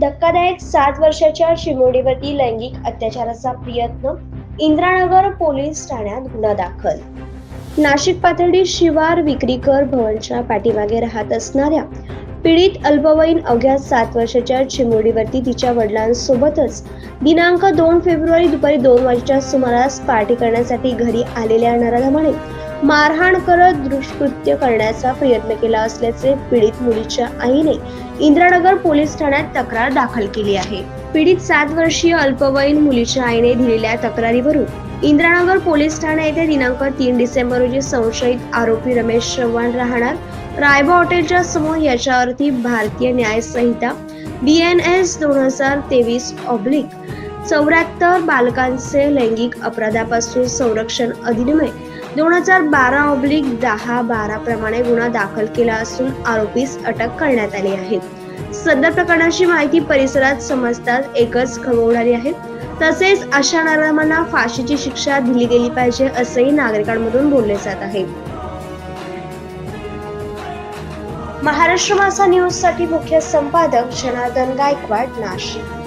धक्कादायक सात वर्षाच्या शिमोडीवरती लैंगिक अत्याचाराचा प्रयत्न इंद्रानगर पोलीस ठाण्यात गुन्हा दाखल. नाशिक पातळी शिवार विक्रीकर भवनच्या पाठीमागे राहत असणाऱ्या पीडित अल्पवयीन अवघ्या सात वर्षाच्या चिमुरडीवरती तिच्या वडिलांसोबतच दिनांक दोन फेब्रुवारी दुपारी दोन वाजेच्या सुमारास पार्टी करण्यासाठी घरी आलेल्या नराधमाने मारहाण करत दुष्कृत्य करण्याचा प्रयत्न केला असल्याचे पीडित मुलीच्या आईने इंद्रानगर पोलीस ठाण्यात तक्रार दाखल केली आहे. पीडित सात वर्षीय अल्पवयीन मुलीच्या आईने दिलेल्या तक्रारीवरून इंद्रानगर पोलीस ठाणे येथे दिनांक तीन डिसेंबर रोजी संशयित आरोपी रमेश चव्हाण राहणार रायबा हॉटेलच्या समोर याच्यावरती भारतीय न्याय संहिता बी एन एस दोन हजार तेवीस ऑब्लिक चौऱ्याहत्तर बालकांचे लैंगिक अपराधापासून संरक्षण अधिनियम दोन हजार बारा ऑब्लिक दहा बारा प्रमाणे गुन्हा दाखल केला असून आरोपीस अटक करण्यात आली आहे. सदर प्रकरणाची माहिती परिसरात समजतात एकच खवळणारी आहे. तसेच अशा नराधमांना फाशीची शिक्षा दिली गेली पाहिजे असेही नागरिकांमधून बोलले जात आहे. महाराष्ट्र मासा न्यूजसाठी मुख्य संपादक जनार्दन गायकवाड नाशिक.